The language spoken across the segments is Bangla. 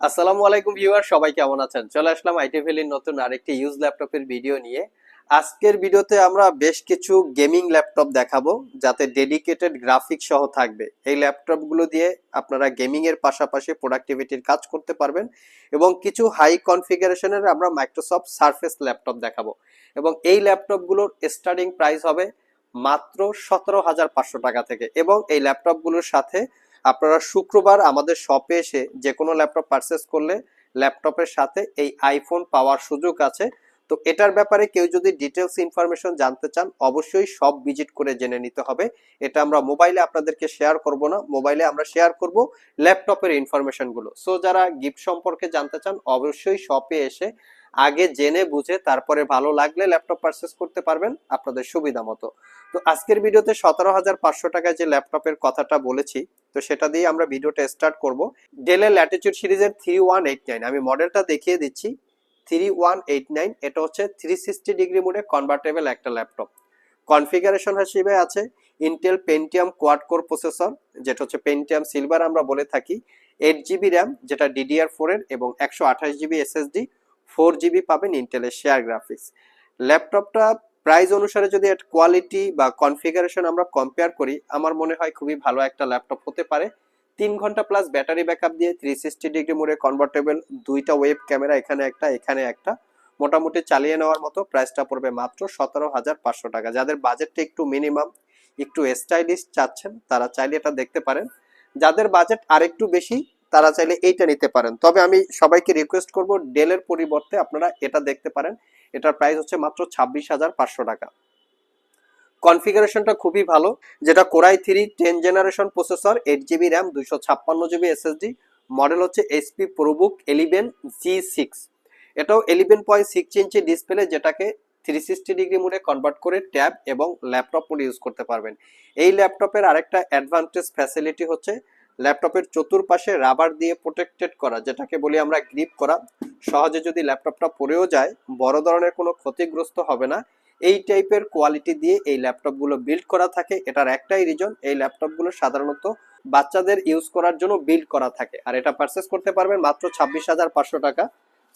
আসসালামু আলাইকুম ভিউয়ার, সবাই কেমন আছেন? চলে আসলাম আইটি ভ্যালির নতুন আরেকটি ইউজ ল্যাপটপের ভিডিও নিয়ে। আজকের ভিডিওতে আমরা বেশ কিছু গেমিং ল্যাপটপ দেখাবো, যাতে ডেডিকেটেড গ্রাফিক সহ থাকবে। এই ল্যাপটপগুলো দিয়ে আপনারা গেমিং এর পাশাপাশি প্রোডাক্টিভিটির কাজ করতে পারবেন এবং কিছু হাই কনফিগারেশনের আমরা মাইক্রোসফট সারফেস ল্যাপটপ দেখাবো। এবং এই ল্যাপটপগুলোর স্টার্টিং প্রাইস হবে মাত্র সতেরো হাজার পাঁচশো টাকা থেকে। এবং এই ল্যাপটপগুলোর সাথে আপনারা শুক্রবার আমাদের শপে এসে যে কোনো ল্যাপটপ পারচেস করলে ল্যাপটপের সাথে এই আইফোন পাওয়ার সুযোগ আছে। তো এটার ব্যাপারে কেউ যদি ডিটেলস ইনফরমেশন জানতে চান, অবশ্যই সব ভিজিট করে জেনে নিতে হবে। এটা আমরা মোবাইলে আপনাদেরকে শেয়ার করব না মোবাইলে আমরা শেয়ার করব ল্যাপটপের ইনফরমেশনগুলো সো যারা গিফট সম্পর্কে জানতে চান, অবশ্যই শপে এসে আগে জেনে বুঝে তারপরে ভালো লাগলে ল্যাপটপ পারচেস করতে পারবেন আপনাদের সুবিধা মতো। তো আজকের ভিডিওতে সতেরো হাজার পাঁচশো টাকায় যে ল্যাপটপের কথাটা বলেছি, তো সেটা দিয়ে আমরা ভিডিওটা স্টার্ট করব। ডেলের ল্যাটিচিউড সিরিজের থ্রি ওয়ান এইট নাইন আমি মডেলটা দেখিয়ে দিচ্ছি। থ্রি ওয়ান এইট নাইন এটা হচ্ছে থ্রি সিক্সটি ডিগ্রি মোডে কনভার্টেবল একটা ল্যাপটপ। কনফিগারেশন হিসেবে আছে Intel Pentium quad core processor যেটা হচ্ছে পেন্টিয়াম সিলভার আমরা বলে থাকি। এইট জিবি র্যাম যেটা ডিডিআর ফোর এর এবং একশো আঠাশ জিবি এসএসডি ফোর জিবি পাবেন ইন্টেলের শেয়ার গ্রাফিক্স ল্যাপটপটা প্রাইস অনুসারে যদি এর কোয়ালিটি বা কনফিগারেশন আমরা কম্পেয়ার করি, আমার মনে হয় খুবই ভালো একটা ল্যাপটপ হতে পারে। তিন ঘণ্টা প্লাস ব্যাটারি ব্যাকআপ দিয়ে থ্রি সিক্সটি ডিগ্রি মোডে কনভার্টেবল দুইটা ওয়েব ক্যামেরা এখানে একটা এখানে একটা। মোটামুটি চালিয়ে নেওয়ার মতো প্রাইসটা পড়বে মাত্র সতেরো হাজার পাঁচশো টাকা। যাদের বাজেটটা একটু মিনিমাম একটু স্টাইলিশ চাচ্ছেন, তারা চাইলে এটা দেখতে পারেন। যাদের বাজেট আরেকটু বেশি তারা চাইলে এইটা নিতে পারেন। তবে আমি সবাইকে রিকোয়েস্ট করব ডেলের পরিবর্তে আপনারা এটা দেখতে পারেন। এটার প্রাইস হচ্ছে মাত্র ছাব্বিশ হাজার পাঁচশো টাকা। কনফিগারেশনটা খুবই ভালো, যেটা core i three ten generation processor eight GB RAM দুইশো ছাপ্পান্ন জিবি এসএসডি মডেল হচ্ছে HP ProBook eleven G six এটাও eleven point six inch display যেটাকে থ্রি সিক্সটি ডিগ্রি মোডে কনভার্ট করে ট্যাব এবং ল্যাপটপ মোডে ইউজ করতে পারবেন। এই ল্যাপটপের আরেকটা অ্যাডভান্টেজ ফ্যাসিলিটি হচ্ছে ল্যাপটপের চতুর্পাশে রাবার দিয়ে প্রোটেক্টেড করা, যেটাকে বলি আমরা গ্রিপ করা। সহজে যদি ল্যাপটপটা পড়েও যায়, বড় ধরনের কোনো ক্ষতিগ্রস্ত হবে না। এই টাইপের কোয়ালিটি দিয়ে এই ল্যাপটপগুলো বিল্ড করা থাকে। এটার একটাই রিজন এই ল্যাপটপগুলো সাধারণত বাচ্চাদের ইউজ করার জন্য বিল্ড করা থাকে। আর এটা পারচেস করতে পারবেন মাত্র ছাব্বিশ হাজার পাঁচশো টাকা।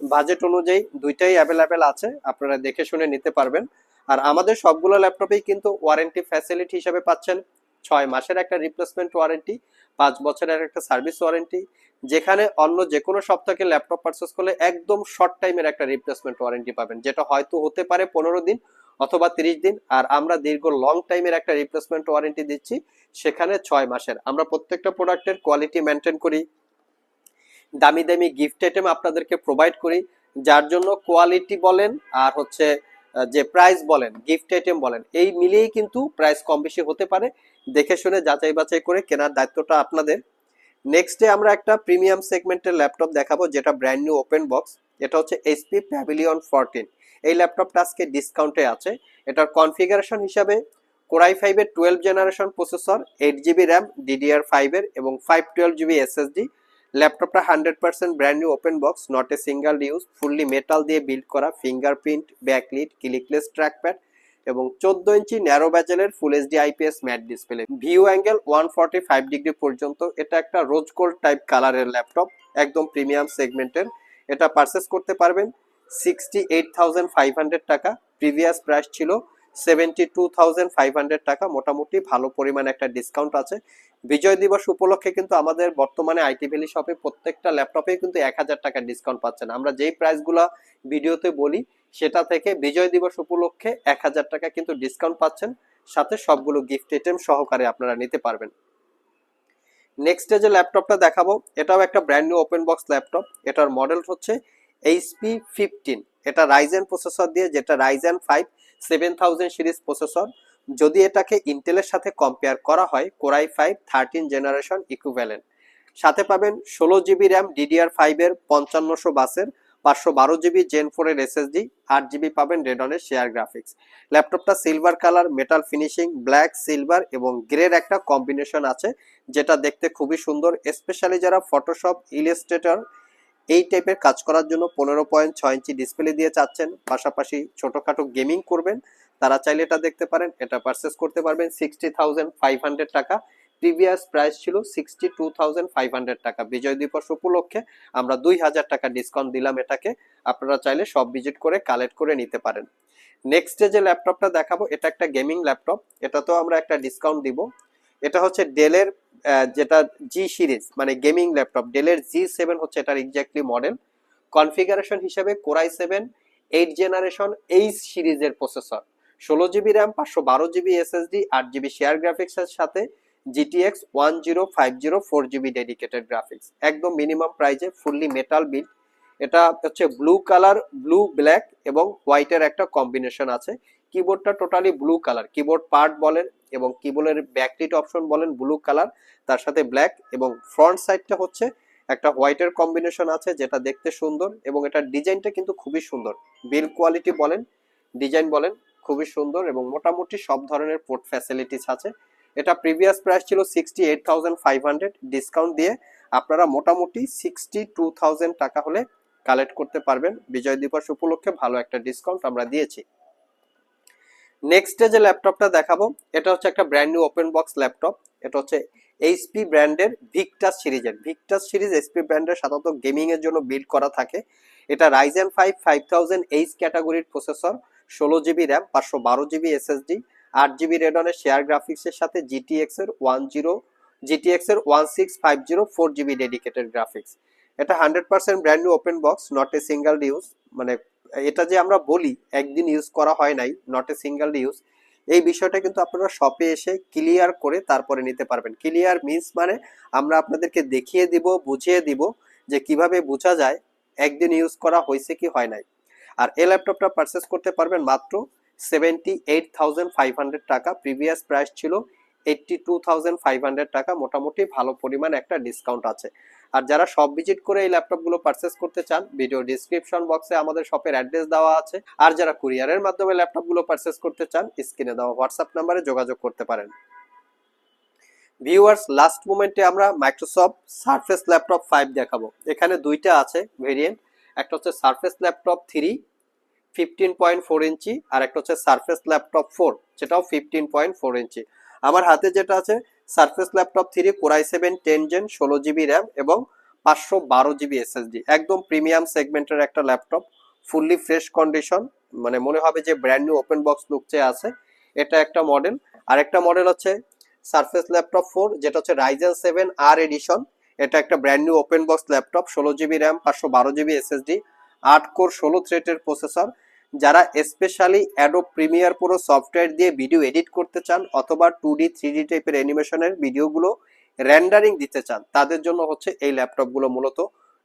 বাজেট অনুযায়ী দুইটাই অ্যাভেলেবেল আছে, আপনারা দেখে শুনে নিতে পারবেন। আর আমাদের সবগুলো ল্যাপটপেই কিন্তু ওয়ারেন্টি ফ্যাসিলিটি হিসেবে পাচ্ছেন। ছয় মাসের একটা রিপ্লেসমেন্ট ওয়ারেন্টি পাঁচ বছরের একটা সার্ভিস ওয়ারেন্টি যেখানে অন্য যে কোনো সপ্তাহে ল্যাপটপ পারচেস করলে একদম শর্ট টাইমের একটা রিপ্লেসমেন্ট ওয়ারেন্টি পাবেন, যেটা হয়তো হতে পারে পনেরো দিন অথবা তিরিশ দিন, আর আমরা দীর্ঘ লং টাইমের একটা রিপ্লেসমেন্ট ওয়ারেন্টি দিচ্ছি, সেখানে ছয় মাসের। আমরা প্রত্যেকটা প্রোডাক্টের কোয়ালিটি মেনটেন করি, দামি দামি গিফট আইটেম আপনাদেরকে প্রোভাইড করি, যার জন্য কোয়ালিটি বলেন আর হচ্ছে যে প্রাইস বলেন গিফট আইটেম বলেন, এই মিলিয়েই কিন্তু প্রাইস কম বেশি হতে পারে। দেখে শুনে যাচাই বাছাই করে কেনার দায়িত্বটা আপনাদের। নেক্সট ডে আমরা একটা প্রিমিয়াম সেগমেন্টের ল্যাপটপ দেখাবো, যেটা ব্র্যান্ড নিউ ওপেন বক্স এটা হচ্ছে এইচপি প্যাভিলিয়ন ফোরটিন এই ল্যাপটপটা আজকে ডিসকাউন্টে আছে। এটার কনফিগারেশন হিসাবে কোরাই ফাইভের twelve generation processor eight GB RAM DDR ফাইভের এবং ফাইভ টুয়েলভ জিবি এসএসডি ল্যাপটপটা hundred percent brand new open box not a single use fully metal দিয়ে বিল্ড করা ফিঙ্গারপ্রিন্ট ব্যাকলিট ক্লিকলেস ট্র্যাকপ্যাড এবং চোদ্দ inch narrow ব্যাজেলের full HD IPS matte display view angle one forty five degree পর্যন্ত। এটা একটা রোজ গোল্ড টাইপ কালারের ল্যাপটপ, একদম প্রিমিয়াম সেগমেন্টের এটা পারচেস করতে পারবেন sixty eight thousand five hundred টাকা। প্রিভিয়াস প্রাইস ছিল seventy two thousand five hundred টাকা। মোটামুটি ভালো পরিমাণে একটা ডিসকাউন্ট আছে। বিজয় দিবস উপলক্ষে কিন্তু আমাদের বর্তমানে আইটি ভ্যালি শপে প্রত্যেকটা ল্যাপটপে কিন্তু এক হাজার টাকা ডিসকাউন্ট পাচ্ছেন। আমরা যেই প্রাইসগুলো ভিডিওতে বলি, সেটা থেকে বিজয় দিবস উপলক্ষে এক হাজার টাকা কিন্তু ডিসকাউন্ট পাচ্ছেন। সাথে সবগুলো গিফট আইটেম সহকারে আপনারা নিতে পারবেন। নেক্সট যে ল্যাপটপটা দেখাবো, এটাও একটা brand new open box laptop এটার মডেল হচ্ছে এইচপি ফিফটিন এটা রাইজেন প্রসেসর দিয়ে, যেটা Ryzen five seven thousand series processor যদি এটাকে ইন্টেলের সাথে কম্পেয়ার করা হয় core i five thirteen generation equivalent সাথে পাবেন ষোলো জিবি র্যাম ডিডিআর ফাইভের পঞ্চান্নশো বাসের, পাঁচশো বারো জিবি জেন ফোরের এসএসডি আট জিবি পাবেন রেডনের শেয়ার গ্রাফিক্স ল্যাপটপটা silver colour metal finishing black silver এবং গ্রের একটা কম্বিনেশন আছে, যেটা দেখতে খুবই সুন্দর স্পেশালি যারা ফটোশপ ইলাস্ট্রেটর এই টাইপের কাজ করার জন্য পনেরো পয়েন্ট ছয় ইঞ্চি ডিসপ্লে দিয়ে চাচ্ছেন। পাশাপাশি ছোটখাটো গেমিং করবেন। তারা চাইলে এটা দেখতে পারেন। এটা পারচেস করতে পারবেন সিক্সটি থাউজেন্ড ফাইভ হান্ড্রেড টাকা। প্রিভিয়াস প্রাইস ছিল sixty two thousand five hundred টাকা। বিজয় দিবস উপলক্ষে আমরা দুই হাজার টাকা ডিসকাউন্ট দিলাম এটাকে। আপনারা চাইলে সব ভিজিট করে কালেক্ট করে নিতে পারেন। নেক্সট যে ল্যাপটপটা দেখাবো, এটা একটা গেমিং ল্যাপটপ এটা তো আমরা একটা ডিসকাউন্ট দিব। এটা হচ্ছে ডেলের যেটা জি সিরিজ মানে গেমিং ল্যাপটপ ডেলের জি সেভেন হচ্ছে এটার এক্স্যাক্টলি মডেল কনফিগারেশন হিসেবে core i seven eight generation H সিরিজের প্রসেসর ষোলো জিবি র্যাম পাঁচশো বারো জিবি এসএসডি আট জিবি শেয়ার গ্রাফিক্সের সাথে GTX one zero five zero four GB dedicated graphics একদম মিনিমাম প্রাইজে ফুললি মেটাল বিল এটা হচ্ছে ব্লু কালার ব্লু ব্ল্যাক এবং হোয়াইটের একটা কম্বিনেশন আছে। কিবোর্ডটা totally blue colour keyboard part বলেন এবং কিবোর্ডের ব্যাকলিট অপশন বলেন ব্লু কালার তার সাথে ব্ল্যাক এবং ফ্রন্ট সাইডটা হচ্ছে একটা হোয়াইটের কম্বিনেশন আছে যেটা দেখতে সুন্দর এবং এটার ডিজাইনটা কিন্তু খুবই সুন্দর। বিল কোয়ালিটি বলেন ডিজাইন বলেন, খুবই সুন্দর এবং মোটামুটি সব ধরনের পোর্ট ফ্যাসিলিটিস আছে। এটা প্রিভিয়াস প্রাইস ছিল sixty eight thousand five hundred discount দিয়ে আপনারা মোটামুটি সিক্সটি টু থাউজেন্ড টাকা হলে কালেক্ট করতে পারবেন। বিজয় দিবস উপলক্ষে ভালো একটা ডিসকাউন্ট আমরা দিয়েছি। নেক্সট যে ল্যাপটপটা দেখাবো, এটা হচ্ছে একটা brand new open box laptop এটা হচ্ছে এইচপি ব্র্যান্ডের ভিক্টাস সিরিজের ভিক্টাস সিরিজ এইচপি ব্র্যান্ডের সাধারণত গেমিং এর জন্য বিল্ড করা থাকে। এটা Ryzen five five thousand H ক্যাটাগরির প্রসেসর ষোলো জিবি র্যাম পাঁচশো বারো জিবি এসএসডি আট জিবি রেডনের শেয়ার গ্রাফিক্সের সাথে জিটিএক্স এর ওয়ান জিরো জিটিএক্স এর one six five zero four GB dedicated graphics এটা hundred percent brand new open box not a single use মানে এটা যে আমরা বলি, একদিন ইউজ করা হয় নাই নট এ সিঙ্গেল ইউজ এই বিষয়টা কিন্তু আপনারা শপে এসে ক্লিয়ার করে তারপরে নিতে পারবেন। ক্লিয়ার মিন্স মানে আমরা আপনাদেরকে দেখিয়ে দিব, বুঝিয়ে দিব যে কীভাবে বোঝা যায় একদিন ইউজ করা হয়েছে কি হয় নাই। আর এই ল্যাপটপটা পারচেস করতে পারবেন মাত্র seventy eight thousand five hundred টাকা প্রিভিয়াস প্রাইস ছিল eighty two thousand five hundred টাকা মোটামুটি ভালো পরিমাণ একটা ডিসকাউন্ট আছে। আর যারা সব ভিজিট করে এই ল্যাপটপগুলো পারচেস করতে চান ভিডিও ডিসক্রিপশন বক্সে আমাদের শপের অ্যাড্রেস দেওয়া আছে। আর যারা কুরিয়ারের মাধ্যমে ল্যাপটপগুলো পারচেস করতে চান স্ক্রিনে দেওয়া হোয়াটসঅ্যাপ নাম্বারে যোগাযোগ করতে পারেন। ভিউয়ার্স লাস্ট মোমেন্টে আমরা মাইক্রোসফট সারফেস ল্যাপটপ ফাইভ দেখাবো। এখানে দুইটা আছে ভেরিয়েন্ট একটা হচ্ছে Surface laptop three fifteen point four inch আর একটা হচ্ছে সারফেস ল্যাপটপ ফোর যেটাও ফিফটিন পয়েন্ট ফোর ইঞ্চি আমার হাতে যেটা আছে Surface laptop three core i seven ten gen ষোলো জিবি র্যাম এবং পাঁচশো বারো জিবি এসএসডি একদম প্রিমিয়াম সেগমেন্টের একটা ল্যাপটপ ফুললি ফ্রেশ কন্ডিশন মানে মনে হবে যে brand new open box look চেয়ে আছে, এটা একটা মডেল আর একটা মডেল হচ্ছে সারফেস ল্যাপটপ ফোর যেটা হচ্ছে রাইজেন সেভেন আর এডিশন এটা একটা brand new open box laptop ষোলো জিবি র্যাম পাঁচশো বারো জিবি এসএসডি আট কোর ষোলো থ্রেটের প্রসেসর যারা স্পেশালি অ্যাডো প্রিমিয়ার পুরো সফটওয়্যার দিয়ে ভিডিও এডিট করতে চান অথবা টু ডি থ্রি ডি টাইপের অ্যানিমেশনের ভিডিওগুলো র্যান্ডারিং দিতে চান, তাদের জন্য হচ্ছে এই ল্যাপটপগুলো মূলত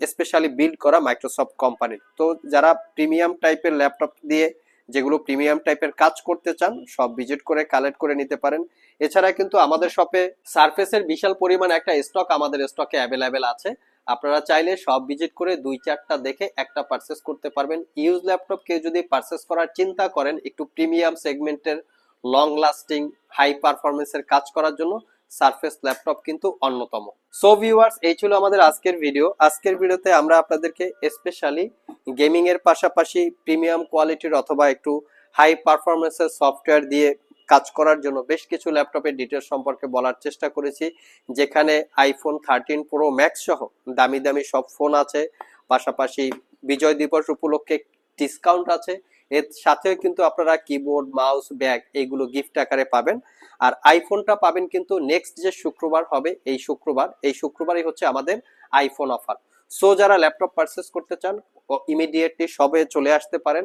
স্পেশালি বিল্ড করা মাইক্রোসফট কোম্পানির তো যারা প্রিমিয়াম টাইপের ল্যাপটপ দিয়ে যেগুলো প্রিমিয়াম টাইপের কাজ করতে চান, সব ভিজিট করে কালেক্ট করে নিতে পারেন। এছাড়া কিন্তু আমাদের শপে সার্ফেসের বিশাল পরিমাণ একটা স্টক আমাদের স্টকে অ্যাভেলেবেল আছে। আপনারা চাইলে সব ভিজিট করে দুই চারটা দেখে একটা পারচেস করতে পারবেন। ইউজ ল্যাপটপ কেউ যদি পারচেস করার চিন্তা করেন, একটু প্রিমিয়াম সেগমেন্টের লং লাস্টিং হাই পারফরমেন্সের কাজ করার জন্য সারফেস ল্যাপটপ কিন্তু অন্যতম। সো ভিউয়ার্স এই ছিল আমাদের আজকের ভিডিও আজকের ভিডিওতে আমরা আপনাদেরকে স্পেশালি গেমিং এর পাশাপাশি প্রিমিয়াম কোয়ালিটির অথবা একটু হাই পারফরমেন্সের সফটওয়্যার দিয়ে কাজ করার জন্য বেশ কিছু ল্যাপটপের ডিটেলস সম্পর্কে বলার চেষ্টা করেছি, যেখানে আইফোন থার্টিন প্রো ম্যাক্স সহ দামি দামি সব ফোন আছে, পাশাপাশি বিজয় দিবস উপলক্ষে ডিসকাউন্ট আছে, এর সাথেও কিন্তু আপনারা কিবোর্ড মাউস ব্যাগ এইগুলো গিফট আকারে পাবেন, আর আইফোনটা পাবেন কিন্তু নেক্সট যে শুক্রবার হবে, এই শুক্রবার, এই শুক্রবারই হচ্ছে আমাদের আইফোন অফার সো যারা ল্যাপটপ পারচেস করতে চান ইমিডিয়েটলি সবে চলে আসতে পারেন